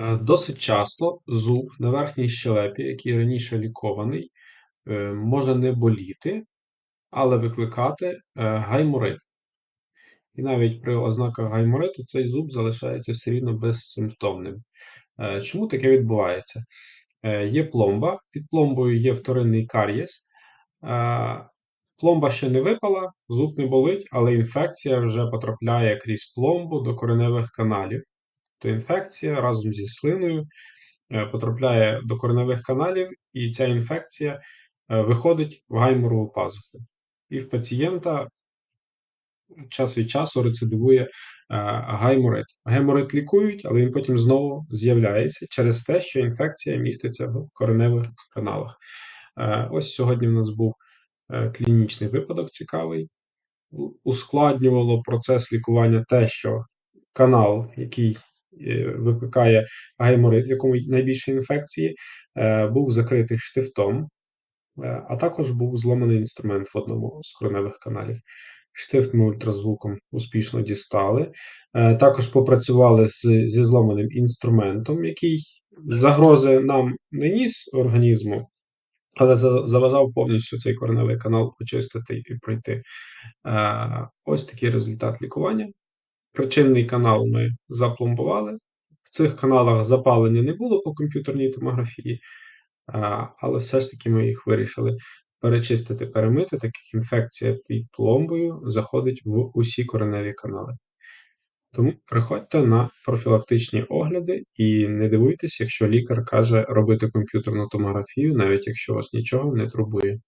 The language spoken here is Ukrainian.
Е, Досить часто зуб на верхній щелепі, який раніше лікований, е, може не боліти, але викликати е, гайморит. І навіть при ознаках гаймориту цей зуб залишається все рівно безсимптомним. Чому таке відбувається? Є пломба, під пломбою є вторинний карієс. Е, Пломба ще не випала, зуб не болить, але інфекція вже потрапляє крізь пломбу до кореневих каналів. То інфекція разом зі слиною е, потрапляє до кореневих каналів, і ця інфекція е, виходить в гайморову пазуху. І в пацієнта час від часу рецидивує е, гайморит. Гайморит лікують, але він потім знову з'являється через те, що інфекція міститься в кореневих каналах. Ось сьогодні в нас був клінічний випадок цікавий. Ускладнювало процес лікування те, що канал, який викликає гайморит, в якому найбільше інфекції, е, був закритий штифтом, е, а також був зломаний інструмент в одному з кореневих каналів. Штифт ми ультразвуком успішно дістали. Також попрацювали з, зі зломаним інструментом, який загрози нам не ніс організму, але заважав повністю цей кореневий канал очистити і пройти. Ось такий результат лікування. Причинний канал ми запломбували. В цих каналах запалення не було по комп'ютерній томографії, але все ж таки ми їх вирішили перечистити, перемити, так як інфекція під пломбою заходить в усі кореневі канали. Тому приходьте на профілактичні огляди і не дивуйтесь, якщо лікар каже робити комп'ютерну томографію, навіть якщо вас нічого не турбує.